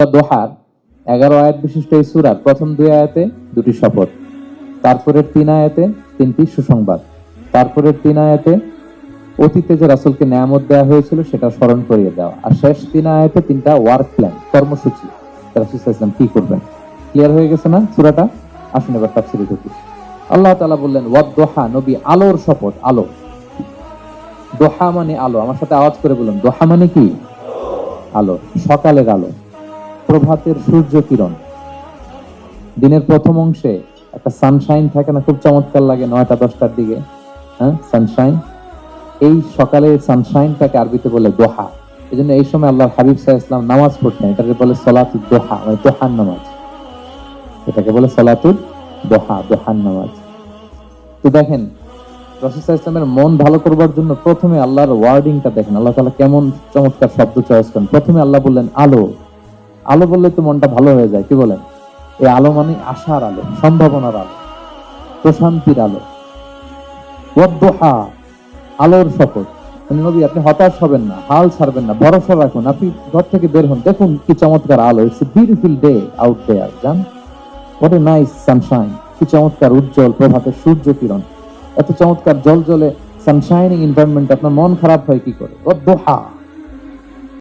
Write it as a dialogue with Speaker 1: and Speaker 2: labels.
Speaker 1: দোহার, এগারো আয়াত বিশিষ্ট এই সুরার প্রথম দুই আয়াতে দুটি শপথ, তারপরের তিন আয়াতে তিনটি সুসংবাদ, তারপরের তিন আয়াতে অতীতে যে রাসুলকে দেওয়া হয়েছিল সেটা স্মরণ করিয়ে দেওয়া, আর শেষ তিন আয়াতে তিনটা ওয়ার্ক প্ল্যান কর্মসূচি। কি করবেন? ক্লিয়ার হয়ে গেছে না সুরাটা? আসুন এবার ঢুকি। আল্লাহ তাআলা বললেন, ওয়াদ দোহা নবী আলোর শপথ, আলো। দোহা মানে আলো, আমার সাথে আওয়াজ করে বলুন, দোহা মানে কি? আলো, সকালের আলো। প্রভাতের সূর্য কিরণ দিনের প্রথম অংশে একটা সানশাইন থাকে না, খুব চমৎকার লাগে নয়টা, দশটার দিকে হ্যাঁ সানশাইন এই সকালের সানশাইনটাকে আরবিতে বলে দোহা। এই জন্য এই সময় আল্লাহ হাবিব সাহা ইসলাম নামাজ পড়তেন এটাকে বলে সলাতুল দোহা মানে দোহান নামাজ। এটাকে বলে সলাতুল দোহা দোহান নামাজ। তো দেখেন, রসুল ইসলামের মন ভালো করবার জন্য প্রথমে আল্লাহর ওয়ার্ডিংটা দেখেন, আল্লাহ তাআলা কেমন চমৎকার শব্দ চয়েস করেন। প্রথমে আল্লাহ বললেন, আলো। আলো বললে তো মনটা ভালো হয়ে যায়, কি বলেন? এই আলো মানে আশার আলো, সম্ভাবনার আলো, প্রশান্তির আলো। আলোর শপথ। মানে নবী, আপনি হতাশ হবেন না, হাল ছাড়বেন না, ভরসা রাখুন। আপনি ঘর থেকে বের হন, দেখুন কি চমৎকার আলো। It's beautiful day out there জান? হোয়াট এ নাইস সানশাইন কি চমৎকার উজ্জ্বল প্রভাতের সূর্য কিরণ। এত চমৎকার জল জলে সানশাইনিং এনভায়রনমেন্ট আপনার মন খারাপ হয় কি করে? ওয়াদ্দুহা।